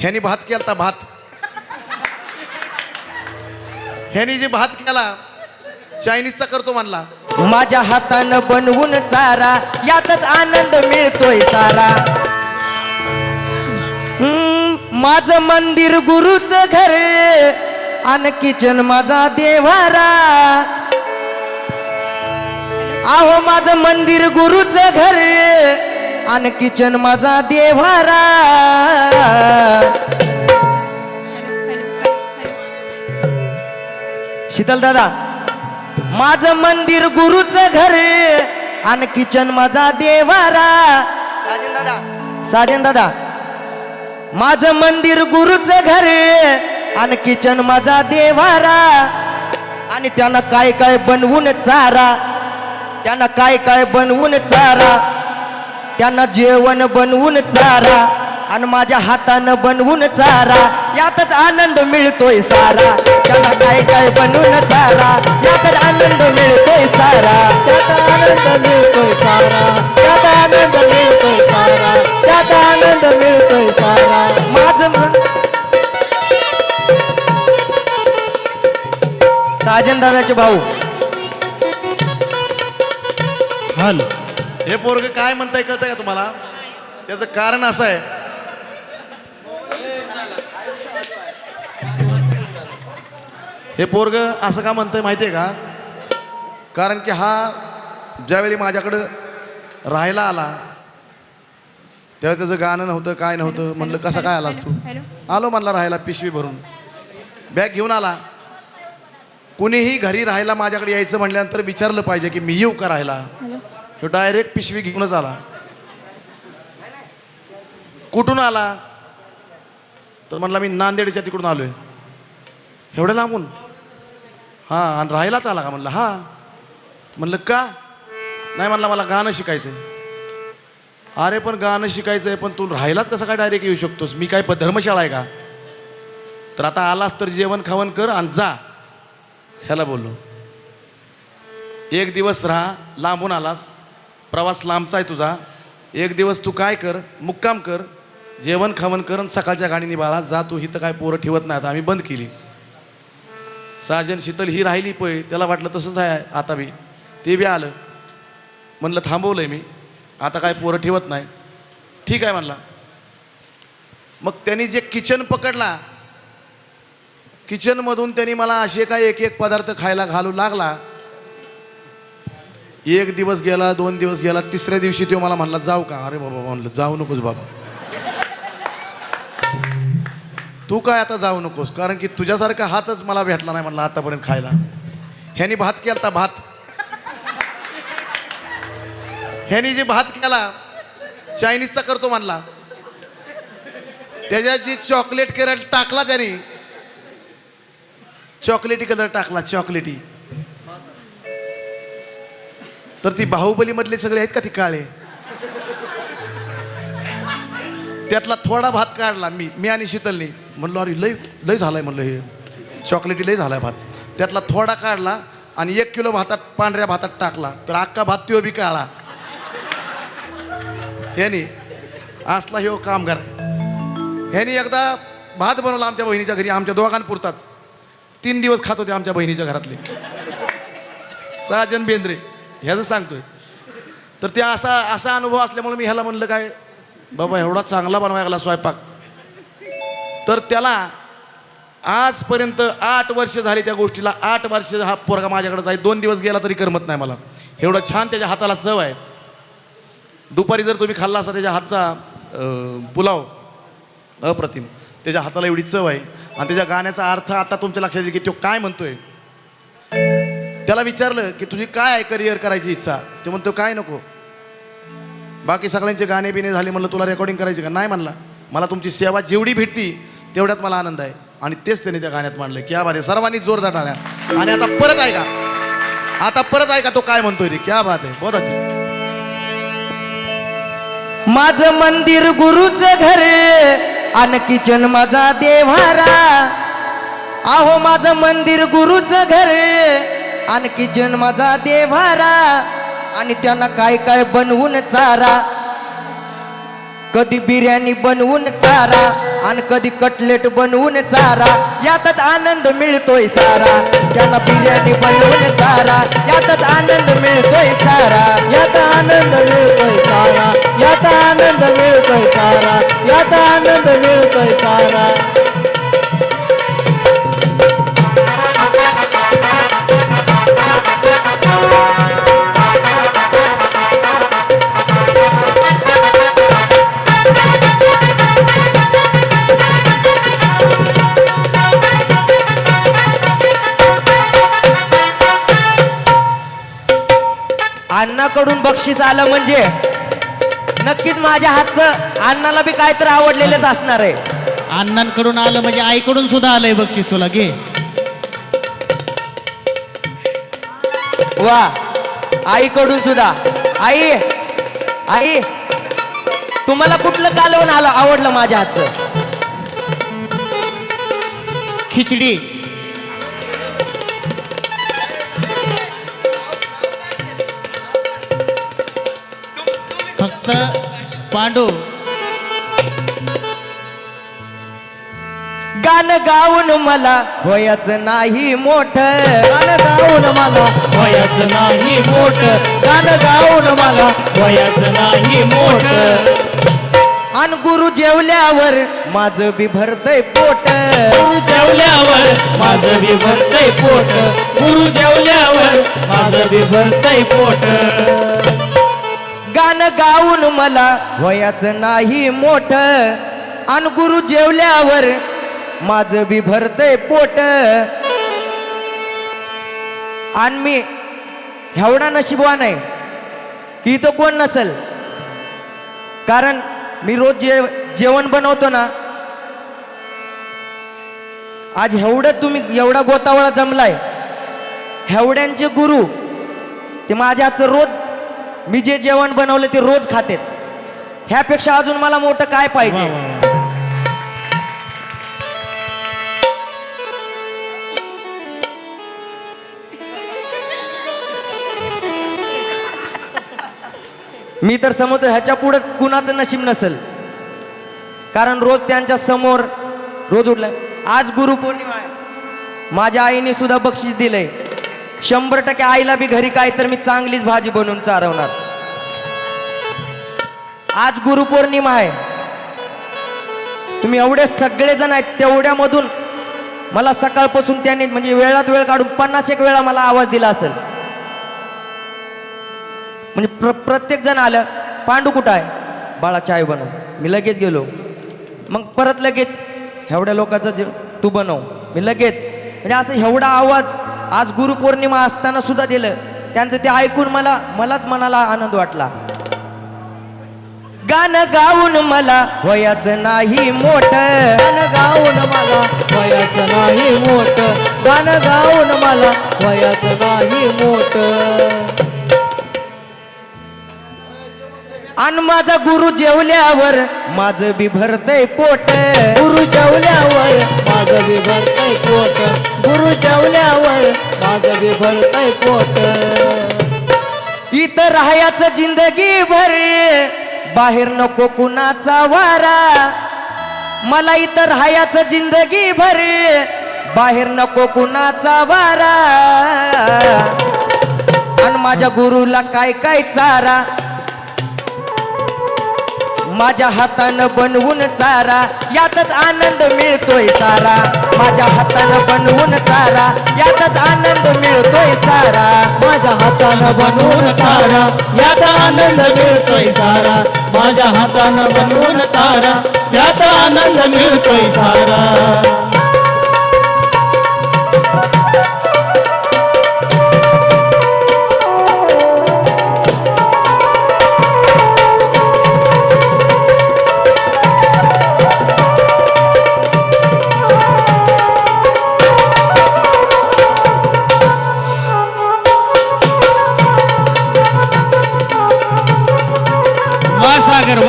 ह्यानी भात केला भात. ह्यानी जे भात केला चायनीजचा करतो म्हणला. माझ्या हातानं बनवून चारा यातच आनंद मिळतोय सारा. हम्म, माझं मंदिर गुरुच घर आणि किचन माझा देवारा. आहो माझं मंदिर गुरुच घर आणि किचन माझा देवारा शीतल दादा माझं मंदिर गुरुच घर आणि किचन माझा देवारा साजन दादा. साजन दादा माझं मंदिर गुरुच घर आणि किचन माझा देवारा आणि त्यानं काय काय बनवून चारा त्यानं काय काय बनवून चारा. त्यांना जेवण बनवून चारा आणि माझ्या हातानं बनवून चारा. यातच आनंद मिळतोय सारा. त्यांना काय काय बनवून चारा? यातच आनंद मिळतोय सारा. त्यात आनंद मिळतोय सारा. त्यात आनंद मिळतोय सारा. त्यात आनंद मिळतोय सारा. माझं साजन दादाचे भाऊ. हॅलो. हे पोरग काय म्हणताय कळतंय का तुम्हाला? त्याचं कारण असं आहे. हे पोरग असं का म्हणतंय माहिती आहे का? कारण की हा ज्यावेळी माझ्याकडं राहायला आला तेव्हा त्याचं गाणं नव्हतं काय नव्हतं म्हणलं कसं काय आलास तू? आलो म्हणला राहायला पिशवी भरून. बॅग घेऊन आला. कुणीही घरी राहायला माझ्याकडे यायचं म्हटल्यानंतर विचारलं पाहिजे की मी येऊ का राहायला? तो डायरेक्ट पिशवी घेऊनच आला. कुठून आला? तर म्हणला मी नांदेडच्या तिकडून आलोय. एवढं लांबून? हां आणि राहायलाच आला का? म्हणलं हां. म्हणलं का? नाही म्हणलं मला गाणं शिकायचं अरे पण गाणं शिकायचं आहे पण तू राहायलाच कसं काय डायरेक्ट येऊ शकतोस? मी काय प- धर्मशाळा आहे का? तर आता आलास तर जेवण खावण कर आणि जा. ह्याला बोललो. एक दिवस राहा लांबून आलास प्रवास लांबचा आहे तुझा. एक दिवस तू काय कर? मुक्काम कर. जेवण खावण कर आणि सकाळच्या गाडीने बाळा जा तू. हिथं काय पोरं ठेवत नाही आता आम्ही बंद केली. साजन शीतल ही राहिली पै त्याला वाटलं तसंच आहे आता बी. ते बी आलं. म्हणलं थांबवलं आहे मी. आता काय पोरं ठेवत नाही. ठीक आहे म्हणला. मग त्यांनी जे किचन पकडला किचनमधून त्यांनी मला असे काय एक एक पदार्थ खायला घालू लागला एक दिवस गेला दोन दिवस गेला तिसऱ्या दिवशी तो मला म्हणला जाऊ का? अरे बाबा म्हणलं जाऊ नकोस बाबा. तू काय आता जाऊ नकोस? कारण की तुझ्यासारखा हातच मला भेटला नाही म्हणलं आतापर्यंत खायला. ह्यानी भात केला भात. ह्यानी जे भात केला चायनीजचा करतो म्हणला. त्याच्यात जी चॉकलेट केरट टाकला त्याने चॉकलेटी कलर टाकला चॉकलेटी. तर ती बाहुबलीमधले सगळे आहेत का ती काळे? त्यातला थोडा भात काढला मी मी आणि शीतलनी. म्हणलो अरे लय लय झालाय म्हणलं हे. चॉकलेटी लय झालाय भात. त्यातला थोडा काढला आणि एक किलो भातात पांढऱ्या भातात टाकला. तर अख्खा भात तो बी काळा. ह्यानी असला ह्यो कामगार. ह्यानी एकदा भात बनवला आमच्या बहिणीच्या घरी आमच्या दोघांपुरताच. तीन दिवस खात होते आमच्या बहिणीच्या घरातले. साजन बेंद्रे. ह्याचं सांगतोय. तर ते असा असा अनुभव असल्यामुळे मी ह्याला म्हणलं काय बाबा एवढा चांगला बनवायला लागला स्वयंपाक. तर त्याला आजपर्यंत आठ वर्ष झाली त्या गोष्टीला. आठ वर्ष हा पोरगा माझ्याकडे जाईल दोन दिवस गेला तरी करमत नाही मला. एवढं छान त्याच्या हाताला चव आहे. दुपारी जर तुम्ही खाल्ला असा त्याच्या हातचा पुलाव अप्रतिम. त्याच्या हाताला एवढी चव आहे. आणि त्याच्या गाण्याचा अर्थ आता तुमच्या लक्षात येईल की तो काय म्हणतोय. त्याला विचारलं की तुझी काय आहे करिअर करायची इच्छा? ते म्हणतो काय नको. बाकी सगळ्यांचे गाणे बिणे झाले म्हणलं तुला रेकॉर्डिंग करायची का? नाही म्हणला. मला तुमची सेवा जेवढी भेटती तेवढ्यात मला आनंद आहे. आणि तेच त्याने त्या गाण्यात मांडलं. क्या बात आहे. सर्वांनी जोरदार टाळ्या. आणि आता परत ऐका. आता परत ऐका तो काय म्हणतोय रे क्या बात आहे. बहुत माझ मंदिर गुरुच घर आणि किचन माझा देवारा आहो माझं मंदिर गुरुच घर आणखी जन्माचा देवारा आणि त्यांना काय काय बनवून चारा. कधी बिर्याणी बनवून चारा. आणि कधी कटलेट बनवून चारा. यातच आनंद मिळतोय सारा. त्यांना बिर्याणी बनवून चारा. यातच आनंद मिळतोय सारा. यात आनंद मिळतोय सारा. यात आनंद मिळतोय सारा. यात आनंद मिळतोय सारा. बक्षीस आलं म्हणजे नक्कीच माझ्या हातचं अण्णाला बी काहीतरी आवडलेलंच असणार आहे. अण्णांकडून आलं म्हणजे आईकडून सुद्धा आलंय बक्षीस तुला घे. वा आईकडून सुद्धा. आई आई तुम्हाला कुठलं कालवण आलं आवडलं माझ्या हातचं? खिचडी. फक्त पांडू. गाणं गाऊन मला होयाचं नाही मोठ. गाणं गाऊन मला वयाचं नाही मोठ. गाणं गाऊन मला वयाचं नाही मोठ. आणि गुरु जेवल्यावर माझं बी भरतय पोट. गुरु जेवल्यावर माझं बी भरतय पोट. गुरु जेवल्यावर माझं बी भरतय पोट. गाणं गाऊन मला वयाचं नाही मोठ. आणि गुरु जेवल्यावर माझं बी भरतय पोट. आणि मी एवढा नशिबवान आहे की इथं कोण नसल. कारण मी रोज जे जेवण बनवतो ना आज एवढं तुम्ही एवढा गोतावळा जमलाय. एवढ्यांचे गुरु ते माझ्या रोज मी जे जेवण बनवलं ते रोज खातेत. ह्यापेक्षा अजून मला मोठं काय पाहिजे. मी तर समजतो ह्याच्या पुढे कुणाचं नशीब नसेल. कारण रोज त्यांच्यासमोर रोज उठलाय आज गुरुपौर्णिमा आहे. माझ्या आईने सुद्धा बक्षीस दिलंय. शंभर टक्के आईला बी घरी काय तर मी चांगलीच भाजी बनवून चारवणार. आज गुरुपौर्णिमा आहे. तुम्ही एवढे सगळेजण आहेत तेवढ्यामधून मला सकाळपासून त्यांनी म्हणजे वेळात वेळ काढून पन्नास एक वेळा मला आवाज दिला असेल. म्हणजे प्र प्रत्येक जण आलं पांडू कुठं आहे? बाळा चाय बनव. मी लगेच गेलो. मग परत लगेच एवढ्या लोकांचं जे तू बनव. मी लगेच. म्हणजे असं एवढा आवाज आज गुरुपौर्णिमा असताना सुद्धा दिलं. त्यांचं ते ऐकून मला मलाच मनाला आनंद वाटला. गाणं गाऊन मला वयाचं नाही मोठ. गाणं गाऊन मला वयाचं नाही मोठ. गाणं गाऊन मला वयाचं नाही मोठ. आणि माझा गुरु जेवल्यावर माझं बी भरतय पोट. गुरु जेवल्यावर माझं बी भरतय पोट. गुरु जेवल्यावर माझं बी भरतय पोट. इथं राहायचं जिंदगी भर बाहेर नको कुणाचा वारा. मला इथं राहायचं जिंदगी भर बाहेर नको कुणाचा वारा. आणि माझ्या गुरुला काय काय चारा माझ्या हातानं बनवून चारा यातच आनंद मिळतोय सारा. माझ्या हातानं बनवून चारा यातच आनंद मिळतोय सारा. माझ्या हातानं बनवून चारा यात आनंद मिळतोय सारा. माझ्या हातानं बनवून चारा यात आनंद मिळतोय सारा.